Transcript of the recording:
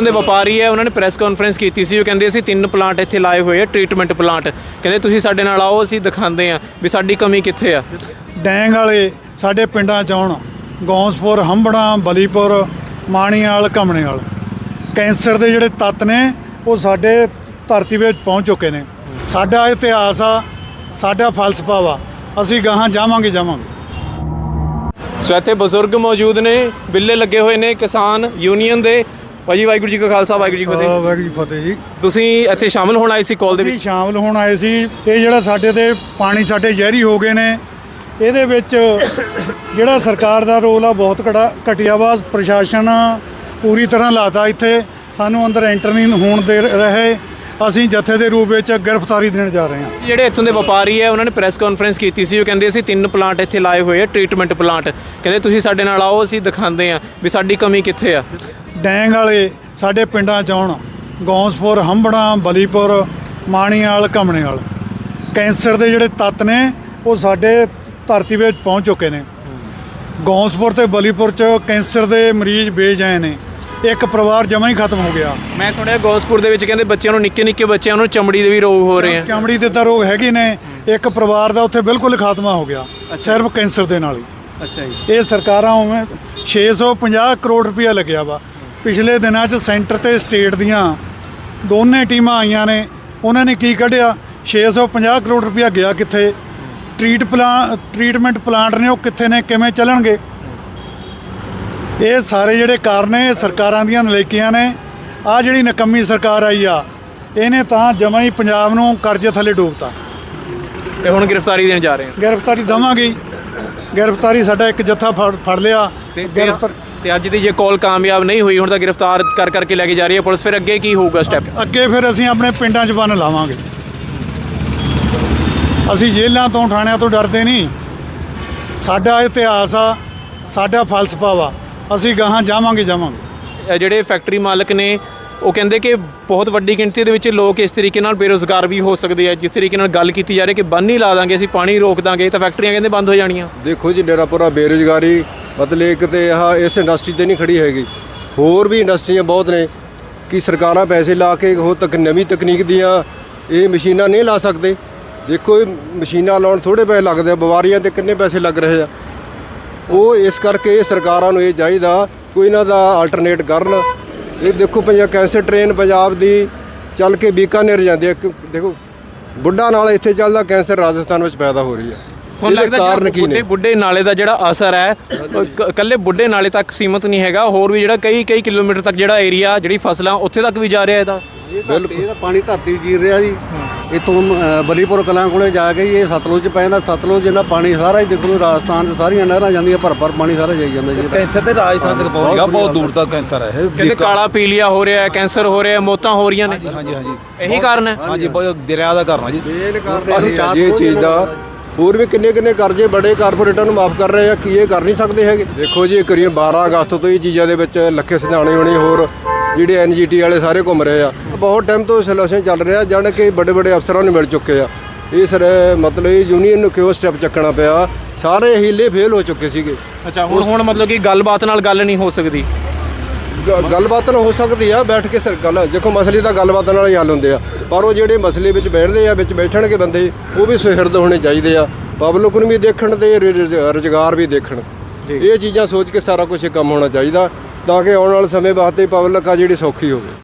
ਦੇ ਵਪਾਰੀ ਹੈ ਉਹਨਾਂ ਨੇ ਪ੍ਰੈਸ ਕਾਨਫਰੰਸ ਕੀਤੀ ਸੀ ਉਹ ਕਹਿੰਦੇ ਅਸੀਂ ਤਿੰਨ ਪਲਾਂਟ ਇੱਥੇ ਲਾਏ ਹੋਏ ਆ ਟ੍ਰੀਟਮੈਂਟ ਪਲਾਂਟ ਕਹਿੰਦੇ ਤੁਸੀਂ ਸਾਡੇ ਨਾਲ ਆਓ ਅਸੀਂ ਦਿਖਾਉਂਦੇ ਆ ਵੀ ਸਾਡੀ ਕਮੀ ਕਿੱਥੇ ਆ। ਡੈਂਗ ਵਾਲੇ ਸਾਡੇ ਪਿੰਡਾਂ ਚ ਆਉਣ ਗੌਂਸਪੁਰ ਹੰਬੜਾ ਬਲੀਪੁਰ ਮਾਣੀਵਾਲ ਘਮਣੇਵਾਲ ਕੈਂਸਰ ਦੇ ਜਿਹੜੇ ਤੱਤ ਨੇ ਉਹ ਸਾਡੇ ਧਰਤੀ ਵਿੱਚ ਪਹੁੰਚ ਚੁੱਕੇ ਨੇ। ਸਾਡਾ ਇਤਿਹਾਸ ਆ ਸਾਡਾ ਫਲਸਫਾ ਵਾ ਅਸੀਂ ਗਾਹਾਂ ਜਾਵਾਂਗੇ ਜਾਵਾਂਗੇ। ਸੋ ਇੱਥੇ ਬਜ਼ੁਰਗ ਮੌਜੂਦ ਨੇ ਬਿੱਲੇ ਲੱਗੇ ਹੋਏ ਨੇ ਕਿਸਾਨ ਯੂਨੀਅਨ ਦੇ। ਭਾਜੀ ਵਾਹਿਗੁਰੂ ਜੀ ਕਾ ਖਾਲਸਾ ਵਾਹਿਗੁਰੂ ਜੀ ਕੀ ਫਤਿਹ। ਵਾਹਿਗੁਰੂ ਜੀ ਫਤਿਹ ਜੀ। ਤੁਸੀਂ ਇੱਥੇ ਸ਼ਾਮਲ ਹੋਣ ਆਏ ਸੀ ਕਾਲ ਦੇ ਅਸੀਂ ਵਿੱਚ? ਸ਼ਾਮਲ ਹੋਣ ਆਏ ਸੀ। ਇਹ ਜਿਹੜਾ ਸਾਡੇ ਤੇ ਪਾਣੀ ਸਾਡੇ ਜ਼ਹਿਰੀ ਹੋ ਗਏ ਨੇ ਇਹਦੇ ਵਿੱਚ ਜਿਹੜਾ ਸਰਕਾਰ ਦਾ ਰੋਲ ਆ ਬਹੁਤ ਘੜਾ ਘਟਿਆ ਵਾ। ਪ੍ਰਸ਼ਾਸਨ ਪੂਰੀ ਤਰ੍ਹਾਂ ਲਾਤਾ ਇੱਥੇ। ਸਾਨੂੰ ਅੰਦਰ ਐਂਟਰ ਨਹੀਂ ਹੋਣ ਦੇ ਰਹੇ। ਅਸੀਂ ਜਥੇ ਦੇ ਰੂਪ ਵਿੱਚ ਗ੍ਰਿਫਤਾਰੀ ਦੇਣ ਜਾ ਰਹੇ ਹਾਂ। ਜਿਹੜੇ ਇੱਥੋਂ ਦੇ ਵਪਾਰੀ ਹੈ ਉਹਨਾਂ ਨੇ ਪ੍ਰੈਸ ਕਾਨਫਰੰਸ ਕੀਤੀ ਸੀ। ਉਹ ਕਹਿੰਦੇ ਅਸੀਂ ਤਿੰਨ ਪਲਾਂਟ ਇੱਥੇ ਲਾਏ ਹੋਏ ਆ ਟ੍ਰੀਟਮੈਂਟ ਪਲਾਂਟ। ਕਹਿੰਦੇ ਤੁਸੀਂ ਸਾਡੇ ਨਾਲ ਆਓ ਅਸੀਂ ਦਿਖਾਉਂਦੇ ਆ ਵੀ ਸਾਡੀ ਕਮੀ ਕਿੱਥੇ ਆ। ਡੈਂਗ ਵਾਲੇ ਸਾਡੇ ਪਿੰਡਾਂ ਚ ਆਉਣ। ਗੌਂਸਪੁਰ ਹੰਬੜਾ ਬਲੀਪੁਰ ਮਾਣੀਵਾਲ ਘਮਣੇਵਾਲ ਕੈਂਸਰ ਦੇ ਜਿਹੜੇ ਤੱਤ ਨੇ ਉਹ ਸਾਡੇ ਧਰਤੀ ਵਿੱਚ ਪਹੁੰਚ ਚੁੱਕੇ ਨੇ। ਗੌਂਸਪੁਰ ਤੇ ਬਲੀਪੁਰ ਚ ਕੈਂਸਰ ਦੇ ਮਰੀਜ਼ ਬੇਜਾਏ ਨੇ। ਇੱਕ ਪਰਿਵਾਰ ਜਮਾਂ ਹੀ ਖਤਮ ਹੋ ਗਿਆ। ਮੈਂ ਸੁਣਿਆ ਗੌਸਪੁਰ ਦੇ ਵਿੱਚ ਕਹਿੰਦੇ ਬੱਚਿਆਂ ਨੂੰ ਨਿੱਕੇ ਨਿੱਕੇ ਬੱਚਿਆਂ ਨੂੰ ਚਮੜੀ ਦੇ ਵੀ ਰੋਗ ਹੋ ਰਹੇ ਆ। ਚਮੜੀ ਦੇ ਤਾਂ ਰੋਗ ਹੈਗੇ ਨੇ। ਇੱਕ ਪਰਿਵਾਰ ਦਾ ਉੱਥੇ ਬਿਲਕੁਲ ਖਾਤਮਾ ਹੋ ਗਿਆ। ਸਿਰਫ ਕੈਂਸਰ ਦੇ ਨਾਲ ਹੀ। ਅੱਛਾ ਜੀ। ਇਹ ਸਰਕਾਰਾਂ ਉਵੇਂ 650 ਕਰੋੜ ਰੁਪਇਆ ਲੱਗਿਆ ਵਾ। ਪਿਛਲੇ ਦਿਨਾਂ 'ਚ ਸੈਂਟਰ ਤੇ ਸਟੇਟ ਦੀਆਂ ਦੋਨੇ ਟੀਮਾਂ ਆਈਆਂ ਨੇ। ਉਹਨਾਂ ਨੇ ਕੀ ਕੱਢਿਆ? 650 ਕਰੋੜ ਰੁਪਇਆ ਗਿਆ ਕਿੱਥੇ? ਟ੍ਰੀਟ ਪਲਾਂ ਟ੍ਰੀਟਮੈਂਟ ਪਲਾਂਟ ਨੇ ਉਹ ਕਿੱਥੇ ਨੇ ਕਿਵੇਂ ਚੱਲਣਗੇ? ਇਹ ਸਾਰੇ ਜਿਹੜੇ ਕਾਰਨ ਨੇ ਸਰਕਾਰਾਂ ਦੀਆਂ ਨਲਾਇਕੀਆਂ ਨੇ। ਆ ਜਿਹੜੀ ਨਕੰਮੀ ਸਰਕਾਰ ਆਈ ਆ ਇਹਨੇ ਤਾਂ ਜਮਾਂ ਹੀ ਪੰਜਾਬ ਨੂੰ ਕਰਜ਼ੇ ਥੱਲੇ ਡੋਬਤਾ। ਤੇ ਹੁਣ ਗ੍ਰਿਫਤਾਰੀ ਦੇਣ ਜਾ ਰਹੇ ਆ ਗ੍ਰਿਫਤਾਰੀ ਦਵਾਂਗੇ। ਹੀ। ਗ੍ਰਿਫਤਾਰੀ ਸਾਡਾ ਇੱਕ ਜੱਥਾ ਫੜ ਫੜ ਲਿਆ। ਤੇ ਗ੍ਰਿਫਤਾਰ ਤੇ ਅੱਜ ਦੀ ਜੇ ਕਾਲ ਕਾਮਯਾਬ ਨਹੀਂ ਹੋਈ ਹੁਣ ਤਾਂ ਗ੍ਰਿਫਤਾਰ ਕਰ ਕਰਕੇ ਲੈ ਕੇ ਜਾ ਰਹੀ ਹੈ ਪੁਲਿਸ ਫਿਰ ਅੱਗੇ ਕੀ ਹੋਊਗਾ ਸਟੈਪ ਅੱਗੇ ਫਿਰ ਅਸੀਂ ਆਪਣੇ ਪਿੰਡਾਂ 'ਚ ਬੰਨ ਲਾਵਾਂਗੇ। ਅਸੀਂ ਜੇਲ੍ਹਾਂ ਤੋਂ ਥਾਣਿਆਂ ਤੋਂ ਡਰਦੇ ਨਹੀਂ। ਸਾਡਾ ਇਤਿਹਾਸ ਆ ਸਾਡਾ ਫਲਸਫਾ ਵਾ। ਅਸੀਂ ਗਾਹਾਂ ਜਾਵਾਂਗੇ ਜਾਵਾਂਗੇ। ਇਹ ਜਿਹੜੇ ਫੈਕਟਰੀ ਮਾਲਕ ਨੇ ਉਹ ਕਹਿੰਦੇ ਕਿ ਬਹੁਤ ਵੱਡੀ ਗਿਣਤੀ ਦੇ ਵਿੱਚ ਲੋਕ ਇਸ ਤਰੀਕੇ ਨਾਲ ਬੇਰੋਜ਼ਗਾਰ ਵੀ ਹੋ ਸਕਦੇ ਆ। ਜਿਸ ਤਰੀਕੇ ਨਾਲ ਗੱਲ ਕੀਤੀ ਜਾ ਰਹੀ ਕਿ ਬੰਨ ਹੀ ਲਾ ਦਾਂਗੇ ਅਸੀਂ ਪਾਣੀ ਰੋਕ ਦਾਂਗੇ ਤਾਂ ਫੈਕਟਰੀਆਂ ਕਹਿੰਦੇ ਬੰਦ ਹੋ ਜਾਣੀਆਂ। ਦੇਖੋ ਜੀ ਨਿਰਾਪੁਰਾ ਬੇਰੁਜ਼ਗਾਰੀ ਮਤਲਬ ਇੱਕ ਤੇ ਆਹ ਇਸ ਇੰਡਸਟਰੀ ਤੇ ਨਹੀਂ ਖੜੀ ਹੈਗੀ। ਹੋਰ ਵੀ ਇੰਡਸਟਰੀਆਂ ਬਹੁਤ ਨੇ ਕਿ ਸਰਕਾਰਾਂ ਪੈਸੇ ਲਾ ਕੇ ਉਹ ਤੱਕ ਨਵੀਂ ਤਕਨੀਕ ਦੀਆਂ ਇਹ ਮਸ਼ੀਨਾਂ ਨਹੀਂ ਲਾ ਸਕਦੇ। ਦੇਖੋ ਇਹ ਮਸ਼ੀਨਾਂ ਲਾਉਣ ਥੋੜੇ ਪੈਸੇ ਲੱਗਦੇ ਆ, ਬਿਮਾਰੀਆਂ ਤੇ ਕਿੰਨੇ ਪੈਸੇ ਲੱਗ ਰਹੇ ਆ। ਉਹ ਇਸ ਕਰਕੇ ਸਰਕਾਰਾਂ ਨੂੰ ਇਹ ਚਾਹੀਦਾ ਕੋਈ ਇਹਨਾਂ ਦਾ ਆਲਟਰਨੇਟ ਕਰਨ। ਇਹ ਦੇਖੋ ਪੰਜਾਬ ਕੈਂਸਰ ਟ੍ਰੇਨ ਪੰਜਾਬ ਦੀ ਚੱਲ ਕੇ ਬੀਕਾਨੇਰ ਜਾਂਦੀ ਹੈ ਕਿਉਂ- ਦੇਖੋ, ਬੁੱਢਾ ਨਾਲ ਇੱਥੇ ਚੱਲਦਾ, ਕੈਂਸਰ ਰਾਜਸਥਾਨ ਵਿੱਚ ਪੈਦਾ ਹੋ ਰਹੀ ਹੈ ਤੁਹਾਨੂੰ ਲੱਗਦਾ ਕਾਰਨ ਕੀ ਬੁੱਢੇ ਨੇ? ਬੁੱਢੇ ਨਾਲੇ ਦਾ ਜਿਹੜਾ ਅਸਰ ਹੈ ਉਹ ਕ- ਇਕੱਲੇ ਬੁੱਢੇ ਨਾਲੇ ਤੱਕ ਸੀਮਤ ਨਹੀਂ ਹੈਗਾ ਹੋਰ ਵੀ ਜਿਹੜਾ ਕਈ ਕਈ ਕਿਲੋਮੀਟਰ ਤੱਕ ਜਿਹੜਾ ਏਰੀਆ ਜਿਹੜੀ ਫਸਲਾਂ ਉੱਥੇ ਤੱਕ ਵੀ ਜਾ ਰਿਹਾ ਇਹਦਾ? ਇਹ ਤਾਂ ਪਾਣੀ ਧਰਤੀ ਜੀਰ ਰਿਹਾ ਜੀ। ਇਤੋਂ ਬਲੀਪੁਰ ਕਲਾਂ ਕੋਲੇ ਜਾ ਕੇ ਜੀ ਇਹ ਸਤਲੁਜ 'ਚ ਪੈ ਜਾਂਦਾ ਸਤਲੁਜ ਜਿੰਨਾ ਪਾਣੀ ਸਾਰਾ ਹੀ ਦੇਖੋ ਰਾਜਸਥਾਨ 'ਚ ਸਾਰੀਆਂ ਨਹਿਰਾਂ ਜਾਂਦੀਆਂ ਭਰ ਭਰ ਪਾਣੀ ਸਾਰਾ ਜਾਈ ਜਾਂਦਾ ਜੀ। ਕੈਂਸਰ ਤੇ ਰਾਜਸਥਾਨ ਤੱਕ ਪਹੁੰਚ ਗਿਆ ਬਹੁਤ ਦੂਰ ਤੱਕ ਕੈਂਸਰ ਹੈ। ਕਹਿੰਦੇ ਕਾਲਾ ਪੀਲੀਆ ਹੋ ਰਿਹਾ ਹੈ ਕੈਂਸਰ ਹੋ ਰਿਹਾ ਹੈ ਮੌਤਾਂ ਹੋ ਰਹੀਆਂ ਨੇ। ਹਾਂਜੀ ਹਾਂਜੀ ਇਹੀ ਕਾਰਨ ਹੈ? ਹਾਂਜੀ ਬਹੁਤ ਦਰਿਆ ਦਾ ਕਰਨਾ ਜੀ। ਕਾਰਨ ਇਹ ਇਹ ਚੀਜ਼ ਦਾ ਹੋਰ ਵੀ ਕਿੰਨੇ ਕਿੰਨੇ ਕਰਜ਼ੇ ਬੜੇ ਕਾਰਪੋਰੇਟਾਂ ਨੂੰ ਮਾਫ ਕਰ ਰਹੇ ਆ, ਕੀ ਇਹ ਕਰ ਨਹੀਂ ਸਕਦੇ ਹੈਗੇ? ਦੇਖੋ ਜੀ ਕਰੀਬ 12 ਅਗਸਤ ਤੋਂ ਇਹ ਚੀਜ਼ਾਂ ਦੇ ਵਿੱਚ ਲੱਖੇ ਸਿਧਾਣੇ ਹੋਣੇ, ਹੋਰ ਜਿਹੜੇ ਐਨਜੀਟੀ ਵਾਲੇ ਸਾਰੇ ਘੁੰਮ ਰਹੇ ਆ। ਬਹੁਤ ਟਾਈਮ ਤੋਂ ਸੋਲੂਸ਼ਨ ਚੱਲ ਰਿਹਾ, ਜਾਣ ਕਿ ਵੱਡੇ ਵੱਡੇ ਅਫਸਰਾਂ ਨੂੰ ਮਿਲ ਚੁੱਕੇ ਆ। ਇਹ ਸਰ ਮਤਲਬ ਯੂਨੀਅਨ ਨੂੰ ਕਿਉਂ ਸਟੈਪ ਚੱਕਣਾ ਪਿਆ? ਸਾਰੇ ਹੀਲੇ ਫੇਲ ਹੋ ਚੁੱਕੇ ਸੀਗੇ। ਅੱਛਾ, ਹੁਣ ਹੁਣ ਮਤਲਬ ਕਿ ਗੱਲਬਾਤ ਨਾਲ ਗੱਲ ਨਹੀਂ ਹੋ ਸਕਦੀ। ਗ- ਗੱਲਬਾਤ ਤਾਂ ਹੋ ਸਕਦੀ ਆ ਬੈਠ ਕੇ ਸਰ ਗੱਲ ਦੇਖੋ ਮਸਲੇ ਤਾਂ ਗੱਲਬਾਤ ਨਾਲ ਹੀ ਹੱਲ ਹੁੰਦੇ ਆ ਪਰ ਉਹ ਜਿਹੜੇ ਮਸਲੇ ਵਿੱਚ ਬੈਠਦੇ ਆ ਵਿੱਚ ਬੈਠਣਗੇ ਬੰਦੇ ਉਹ ਵੀ ਸੁਹਿਰਦ ਹੋਣੇ ਚਾਹੀਦੇ ਆ। ਪਬਲਿਕ ਨੂੰ ਵੀ ਦੇਖਣ ਤੇ ਰੁਜ਼ਗਾਰ ਵੀ ਦੇਖਣ। ਇਹ ਚੀਜ਼ਾਂ ਸੋਚ ਕੇ ਸਾਰਾ ਕੁਝ ਕੰਮ ਹੋਣਾ ਚਾਹੀਦਾ ਤਾਂ ਕਿ ਆਉਣ ਵਾਲੇ ਸਮੇਂ ਵਾਸਤੇ ਪਬਲਿਕ ਆ ਜਿਹੜੀ ਸੌਖੀ ਹੋਵੇ।